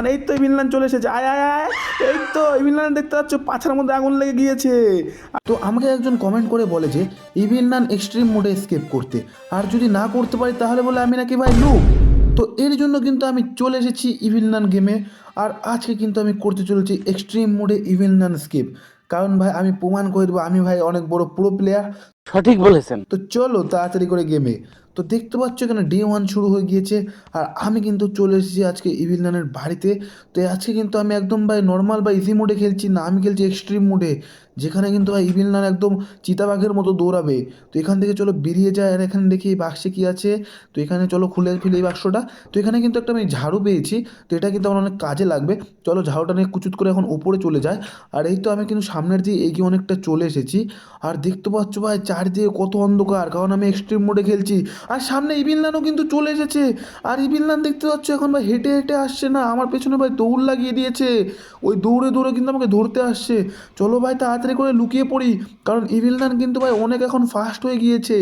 মানে এই তো ইভিনল্যান্ড চলে এসেছে। আয় আয় আয়। এই তো ইভিনল্যান্ড দেখতে পাচ্ছ পাছার মধ্যে আগুন লেগে গিয়েছে। তো আমাকে একজন কমেন্ট করে বলে যে ইভিনল্যান্ড এক্সট্রিম মোডে স্কেপ করতে। আর যদি না করতে পারি তাহলে বলে আমি নাকি ভাই লুক তো এর জন্য কিন্তু আমি চলে এসেছি ইভিনল্যান্ড গেমে আর আজকে কিন্তু আমি করতে চলেছি এক্সট্রিম মোডে ইভিনল্যান্ড স্কেপ কারণ ভাই আমি প্রমাণ করে দেবো আমি ভাই অনেক বড় প্রো প্লেয়ার সঠিক বলেছেন। তো চলো তাড়াতাড়ি করে গেমে তো দেখতে পাচ্ছ এখানে ডে ওয়ান শুরু হয়ে গিয়েছে, আর আমি কিন্তু চলে এসেছি আজকে ইভিল নানের বাড়িতে। তো আজকে কিন্তু আমি একদম ভাই নর্মাল বা ইজি মোডে খেলছি না, আমি খেলছি এক্সট্রিম মোডে যেখানে কিন্তু ভাই ইভিল নান একদম চিতাবাঘের মতো দৌড়াবে। তো এখান থেকে চলো বেরিয়ে যায়, আর এখানে দেখি এই বাক্সে কী আছে। তো এখানে চলো খুলে ফেলে এই বাক্সটা। তো এখানে কিন্তু একটা আমি ঝাড়ু পেয়েছি, তো এটা কিন্তু আমার অনেক কাজে লাগবে। চলো ঝাড়ুটা নিয়ে কুচুত করে এখন ওপরে চলে যায়। আর এই তো আমি কিন্তু সামনের দিকে এগিয়ে অনেকটা চলে এসেছি। আর দেখতে পাচ্ছ ভাই চারিদিকে কত অন্ধকার, কারণ আমি এক্সট্রিম মোডে খেলছি। আর সামনে ইভিনলানও কিন্তু চলে এসেছে। আর ইভিনলান দেখতে পাচ্ছ এখন ভাই হেঁটে হেঁটে আসছে না, আমার পেছনে ভাই দৌড় লাগিয়ে দিয়েছে। ওই দৌড়ে দৌড়ে কিন্তু আমাকে ধরতে আসছে। চলো ভাই তাড়াতাড়ি করে লুকিয়ে পড়ি, কারণ ইভিলনান কিন্তু ভাই অনেক এখন ফাস্ট হয়ে গিয়েছে।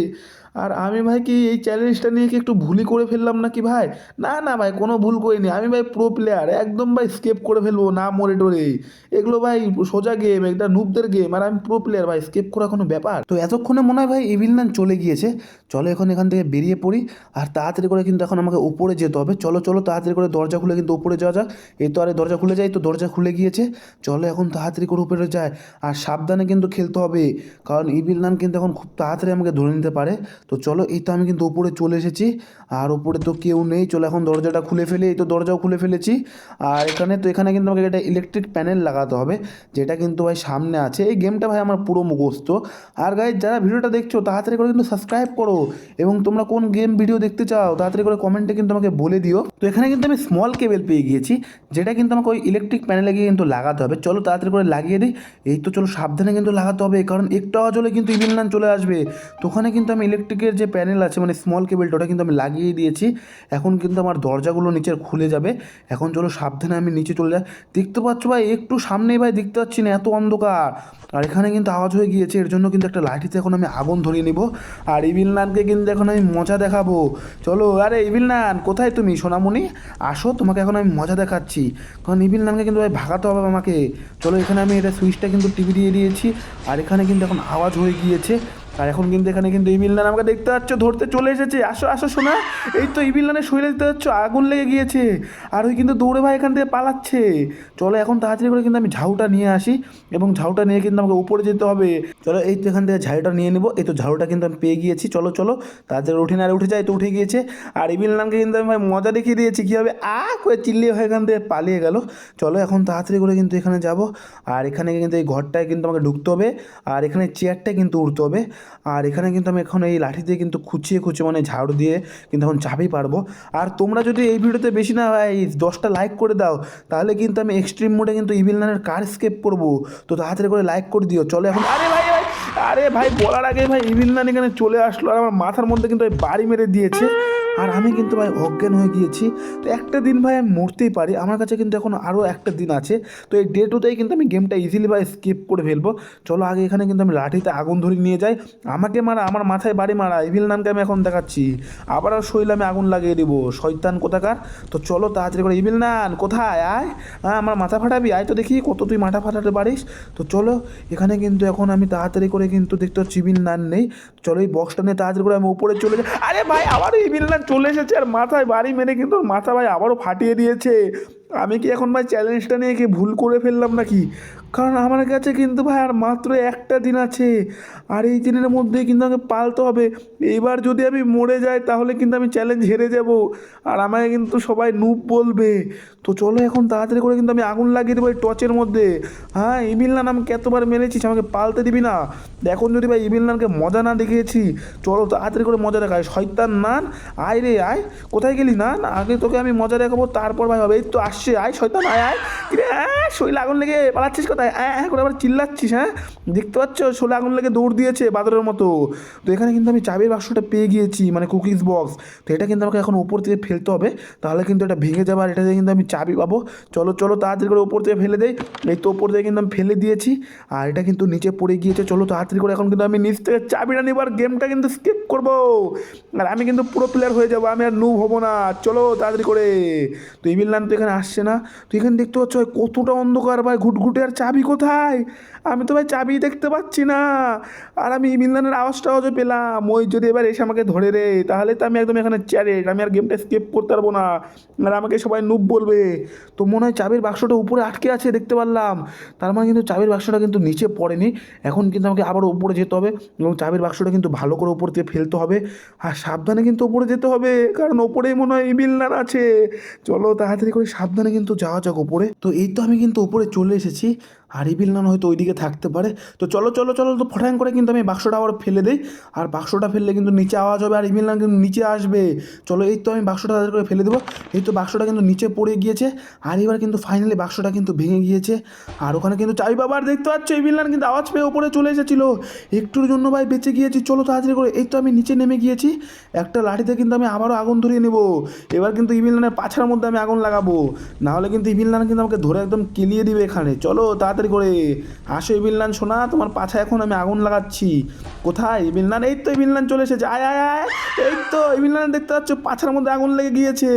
আর আমি ভাই কি এই চ্যালেঞ্জটা নিয়ে কি একটু ভুলই করে ফেললাম নাকি ভাই? না না ভাই, কোনো ভুল করিনি। আমি ভাই প্রো প্লেয়ার একদম ভাই স্কেপ করে ফেলব, না মরে টরে। এগুলো ভাই সোজা গেম একটা নুবদের গেম আর আমি প্রো প্লেয়ার ভাই স্কেপ করা কোনো ব্যাপার? তো এতক্ষণে মনে হয় ভাই ইভিলনান চলে গিয়েছে। চলো এখন এখান থেকে বেরিয়ে পড়ি, আর তাড়াতাড়ি করে কিন্তু এখন আমাকে উপরে যেতে হবে। চলো চলো, তাড়াতাড়ি করে দরজা খুলে কিন্তু উপরে যাওয়া যাক। এই তো আরে দরজা খুলে যাই তো দরজা খুলে গিয়েছে। চলো এখন তাড়াতাড়ি করে উপরে যায়, আর সাবধানে কিন্তু খেলতে হবে। কারণ ইভিল নান কিন্তু এখন খুব তাড়াতাড়ি আমাকে ধরে নিতে পারে। তো চলো, এই তো আমি কিন্তু উপরে চলে এসেছি। আর ওপরে তো কেউ নেই। চলো, এখন দরজাটা খুলে ফেলে। এই তো দরজাও খুলে ফেলেছি। আর এখানে তো এখানে কিন্তু আমাকে একটা ইলেকট্রিক প্যানেল লাগাতে হবে, যেটা কিন্তু ভাই সামনে আছে। এই গেমটা ভাই আমার পুরো মুখস্থ। আর গাই যারা ভিডিওটা দেখছ, তাড়াতাড়ি করে কিন্তু সাবস্ক্রাইব করো। এবং তোমরা কোন গেম ভিডিও দেখতে চাও, তাড়াতাড়ি করে কমেন্টে কিন্তু আমাকে বলে দিও। তো এখানে কিন্তু আমি স্মল কেবেল পেয়ে গিয়েছি, যেটা কিন্তু আমাকে ওই ইলেকট্রিক প্যানেলে গিয়ে কিন্তু লাগাতে হবে। চলো, তাড়াতাড়ি করে লাগিয়ে দিই। এই তো চলো, সাবধানে কিন্তু লাগাতে হবে, কারণ একটু আওয়াজ হলে কিন্তু ইভিল চলে আসবে। তো ওখানে কিন্তু আমি ইলেকট্রিকের যে প্যানেল আছে মানে স্মল কেবেলটা ওটা কিন্তু আমি লাগিয়ে দিয়েছি। এখন কিন্তু আমার দরজাগুলো নিচের খুলে যাবে। এখন চলো সাবধানে আমি নিচে চলে যাই। দেখতে পাচ্ছ ভাই, একটু সামনেই ভাই দেখতে পাচ্ছি না, এত অন্ধকার। আর এখানে কিন্তু আওয়াজ হয়ে গিয়েছে, এর জন্য কিন্তু একটা লাঠিতে এখন আমি আগুন ধরিয়ে নিব। আর ইভিল নানকে কিন্তু এখন আমি মজা দেখাবো। চলো, আরে ইভিল নান, কোথায় তুমি? সোনামণি, আসো, তোমাকে এখন আমি মজা দেখাচ্ছি। কারণ ইভিল নানকে কিন্তু ভাই ভাগাতে হবে আমাকে। চলো, এখানে আমি এটা সুইচটা কিন্তু টিভি দিয়ে দিয়েছি। আর এখানে কিন্তু এখন আওয়াজ হয়ে গিয়েছে। আর এখন কিন্তু এখানে কিন্তু ইভিলনান আমাকে দেখতে পাচ্ছ, ধরতে চলে এসেছে। আসো আসো শোনা এই তো ইভিলনানের শরীরে দেখতে পাচ্ছ, আগুন লেগে গিয়েছে। আর ওই কিন্তু দৌড়ে ভাই এখান থেকে পালাচ্ছে। চলো এখন তাড়াতাড়ি করে কিন্তু আমি ঝাউটা নিয়ে আসি এবং ঝাউটা নিয়ে কিন্তু আমাকে উপরে যেতে হবে। চলো, এই তো এখান থেকে ঝাড়ুটা নিয়ে নেব। এই তো ঝাড়ুটা কিন্তু আমি পেয়ে গিয়েছি। চলো চলো, তাড়াতাড়ি উঠে না। আর উঠে যায় তো উঠে গিয়েছে। আর ইভিলনানকে কিন্তু আমি ভাই মজা দেখিয়ে দিয়েছি। কীভাবে আ করে চিল্লিয়ে হয়ে এখান থেকে পালিয়ে গেল। চলো, এখন তাড়াতাড়ি করে কিন্তু এখানে যাব। আর এখানে কিন্তু এই ঘরটায় কিন্তু আমাকে ঢুকতে হবে। আর এখানে চেয়ারটা কিন্তু উঠতে হবে। আর এখানে কিন্তু আমি এখন এই লাঠি দিয়ে কিন্তু খুঁচিয়ে খুঁচিয়ে মানে ঝাড়ু দিয়ে কিন্তু এখন চাপেই পারব। আর তোমরা যদি এই ভিডিওতে বেশি না এই দশটা লাইক করে দাও, তাহলে কিন্তু আমি এক্সট্রিম মোডে কিন্তু ইভিল নানের কার স্কেপ করব। তো তাড়াতাড়ি করে লাইক করে দিও, চলো এখন আরে ভাই ভাই, আরে ভাই, বলার আগে ভাই ইভিল নান এখানে চলে আসলো আর আমার মাথার মধ্যে কিন্তু ওই বাড়ি মেরে দিয়েছে। আর আমি কিন্তু ভাই অজ্ঞান হয়ে গিয়েছি। তো একটা দিন ভাই আমি মরতেই পারি। আমার কাছে কিন্তু এখন আরও একটা দিন আছে। তো এই ডে টুতেই কিন্তু আমি গেমটা ইজিলি ভাই স্কিপ করে ফেলব। চলো আগে এখানে কিন্তু আমি লাঠিতে আগুন ধরে নিয়ে যাই। আমাকে মারা, আমার মাথায় বাড়ি মারা ইভিল নানকে আমি এখন দেখাচ্ছি। আবার আর শরীরে আমি আগুন লাগিয়ে দেবো। শয়তান কোথাকার? তো চলো তাড়াতাড়ি করে ইভিল নান, কোথায়? আয়। হ্যাঁ আমার মাথা ফাটাবি। আয় তো দেখি, কত তুই মাথা ফাটাতে পারিস। তো চলো, এখানে কিন্তু এখন আমি তাড়াতাড়ি করে কিন্তু দেখতে পাচ্ছি ইভিল নান নেই। চলো এই বক্সটা নিয়ে তাড়াতাড়ি করে আমি উপরে চলে যাই। আরে ভাই, আবারও ইভিল নান চলে এসেছে আর মাথায় বাড়ি মেরে কিন্তু মাথা ভাই আবারও ফাটিয়ে দিয়েছে। আমি কি এখন ভাই চ্যালেঞ্জটা নিয়ে কি ভুল করে ফেললাম নাকি? কারণ আমার কাছে কিন্তু ভাই আর মাত্র একটা দিন আছে। আর এই দিনের মধ্যেই কিন্তু আমাকে পালতে হবে। এইবার যদি আমি মরে যাই, তাহলে কিন্তু আমি চ্যালেঞ্জ হেরে যাব। আর আমাকে কিন্তু সবাই নুপ বলবে। তো চলো এখন তাড়াতাড়ি করে কিন্তু আমি আগুন লাগিয়ে দেবো এই টর্চের মধ্যে। হ্যাঁ ইমিল নান আমাকে এতবার মেরেছিস, আমাকে পালতে দিবি না। এখন যদি ভাই ইমিল নানকে মজা না দেখিয়েছি, চলো তাড়াতাড়ি করে মজা দেখায় শয়তান নান, আয় রে, আয়। কোথায় গেলি না আগে তোকে আমি মজা দেখাবো, তারপর ভাই হবে। এই তো আসছে, আয় শয়তান, আয় আয়। কিরে আয় শরীরে আগুন লেগে পালাচ্ছিস কোথায়? হ্যাঁ হ্যাঁ করে আবার চিল্লাচ্ছিস হ্যাঁ? দেখতে পাচ্ছ, শোলে আগুন লেগে দৌড় দিয়েছে বাদরের মতো। তো এখানে কিন্তু আমি চাবির বাক্সটা পেয়ে গিয়েছি মানে কুকিজ বক্স। তো এটা কিন্তু আমাকে এখন উপর থেকে ফেলতে হবে। তাহলে কিন্তু এটা ভেঙে যাবে আর এটা দিয়ে কিন্তু আমি চাবি পাবো। চলো চলো, তাড়াতাড়ি করে উপর থেকে ফেলে দেই। এই তো উপর থেকে কিন্তু আমি ফেলে দিয়েছি। আর এটা কিন্তু নিচে পড়ে গিয়েছে। চলো, তাড়াতাড়ি করে এখন কিন্তু আমি নিচ থেকে চাবিটা নেবার গেমটা কিন্তু স্কিপ করব। আর আমি কিন্তু পুরো প্লেয়ার হয়ে যাব, আমি আর নু হব না। চলো, তাড়াতাড়ি করে। তো ইভিল নান তো এখানে আসছে। আসছে না। তো এখানে দেখতে পাচ্ছ ভাই কতটা অন্ধকার ভাই, ঘুটঘুটে আর চাবি কোথায়? আমি তো ভাই চাবি দেখতে পাচ্ছি না। আর আমি ইমিনলানের আওয়াজটা আওয়াজও পেলাম। ওই যদি এবার এসে আমাকে ধরে রে, তাহলে তো আমি একদম এখানে চ্যারেট আমি আর গেমটা স্কেপ করতে পারব না। আর আমাকে সবাই নুব বলবে। তো মনে হয় চাবির বাক্সটা উপরে আটকে আছে, দেখতে পারলাম। তার মানে কিন্তু চাবির বাক্সটা কিন্তু নিচে পড়েনি। এখন কিন্তু আমাকে আবার উপরে যেতে হবে এবং চাবির বাক্সটা কিন্তু ভালো করে উপর দিয়ে ফেলতে হবে। আর সাবধানে কিন্তু উপরে যেতে হবে, কারণ ওপরেই মনে হয় ইমিলনার আছে। চলো তাড়াতাড়ি করে সাবধানে কিন্তু যাওয়া যাক ওপরে। তো এই তো আমি কিন্তু ওপরে চলে এসেছি। আর ইবিল নান হয়তো ওইদিকে থাকতে পারে। তো চলো চলো চলো, তো ফটাং করে কিন্তু আমি বাক্সটা আবার ফেলে দিই। আর বাক্সটা ফেললে কিন্তু নিচে আওয়াজ হবে আর ইবিল নান কিন্তু নিচে আসবে। চলো, এই তো আমি বাক্সটা তাদের করে ফেলে দেবো। এই তো বাক্সটা কিন্তু নিচে পড়ে গিয়েছে। আর এবার কিন্তু ফাইনালি বাক্সটা কিন্তু ভেঙে গিয়েছে। আর ওখানে কিন্তু চাবি বাবার দেখতে পাচ্ছ ইবিল নান কিন্তু আওয়াজ পেয়ে ওপরে চলে এসেছিল। একটুর জন্য ভাই বেঁচে গিয়েছি। চলো তাড়াতাড়ি করে, এই তো আমি নিচে নেমে গিয়েছি। একটা লাঠিতে কিন্তু আমি আবারও আগুন ধরিয়ে নেব। এবার কিন্তু ইবিল নানের পাছার মধ্যে আমি আগুন লাগাবো। নাহলে কিন্তু ইবিল নান কিন্তু আমাকে ধরে একদম কেলিয়ে দিবে এখানে। চলো, তাড়াতাড়ি করে আসো ইবিলনান শোনা তোমার পাছা এখন আমি আগুন লাগাচ্ছি। কোথায়? ইবিলনান এই তো এই নান চলে এসেছে। আয় আয় আয়, এই তো ইবিলনান দেখতে পাচ্ছ, পাছার মধ্যে আগুন লেগে গিয়েছে।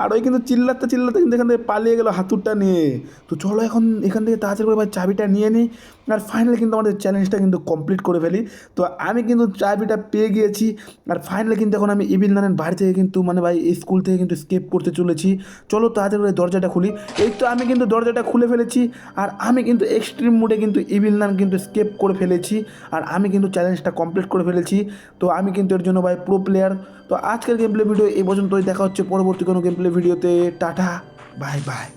আর ওই কিন্তু চিল্লাতে চিল্লাতে কিন্তু এখান থেকে পালিয়ে গেলো হাতুরটা নিয়ে। তো চলো এখন এখান থেকে তাড়াতাড়ি করে চাবিটা নিয়ে নিই আর ফাইনালি কিন্তু আমাদের চ্যালেঞ্জটা কিন্তু কমপ্লিট করে ফেলি। তো আমি কিন্তু চাবিটা পেয়ে গিয়েছি, আর ফাইনালি কিন্তু এখন আমি ইবিল নানের বাড়ি থেকে কিন্তু মানে ভাই স্কুল থেকে কিন্তু স্কেপ করতে চলেছি। চলো তাড়াতাড়ি করে দরজাটা খুলি। এই তো আমি কিন্তু দরজাটা খুলে ফেলেছি, আর আমি কিন্তু এক্সট্রিম মুডে কিন্তু ইবিল নান কিন্তু স্কেপ করে ফেলেছি, আর আমি কিন্তু চ্যালেঞ্জটা কমপ্লিট করে ফেলেছি। তো আমি কিন্তু এর জন্য ভাই প্রো প্লেয়ার তো আজকের গেম প্লে ভিডিও এই পর্যন্তই। দেখা হচ্ছে পরবর্তী কোনো গেম প্লে ভিডিওতে টাটা বাই বাই